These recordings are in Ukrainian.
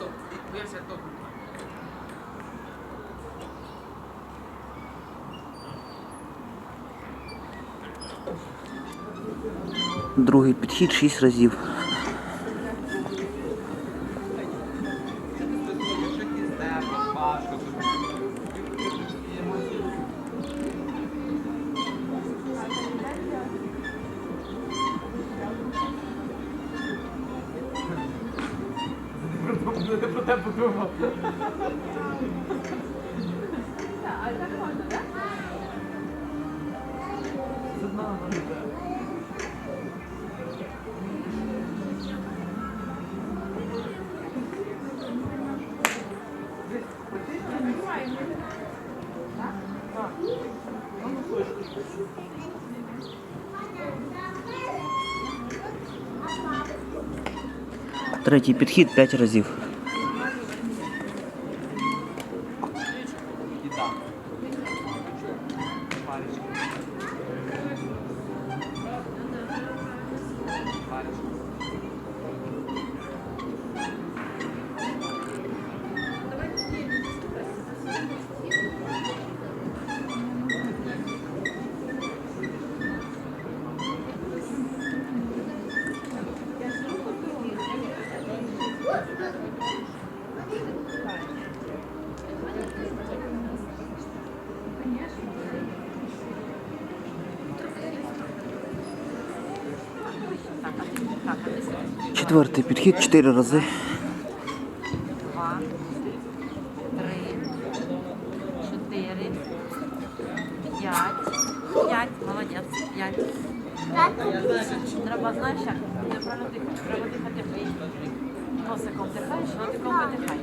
стоп. Версия топ. Другий підхід шість разів. pro tempo turbo. Arka korda da. Sıdma anlamında. Ama koştuk. Третій підхід п'ять разів. Четвертий підхід чотири рази. два, три, чотири, п'ять. П'ять, молодець, п'ять. Треба, знаєш, як неправильно дихати. Треба дихати. Носиком вдихаєш, ротиком видихаєш.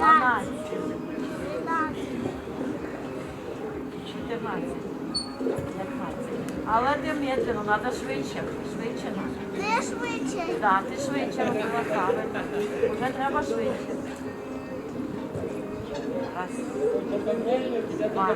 14, 15. Але ти медленно, ну, треба швидше, швидше Ти швидше. Так, ти швидше робила правильно. Уже треба швидше. Раз, два,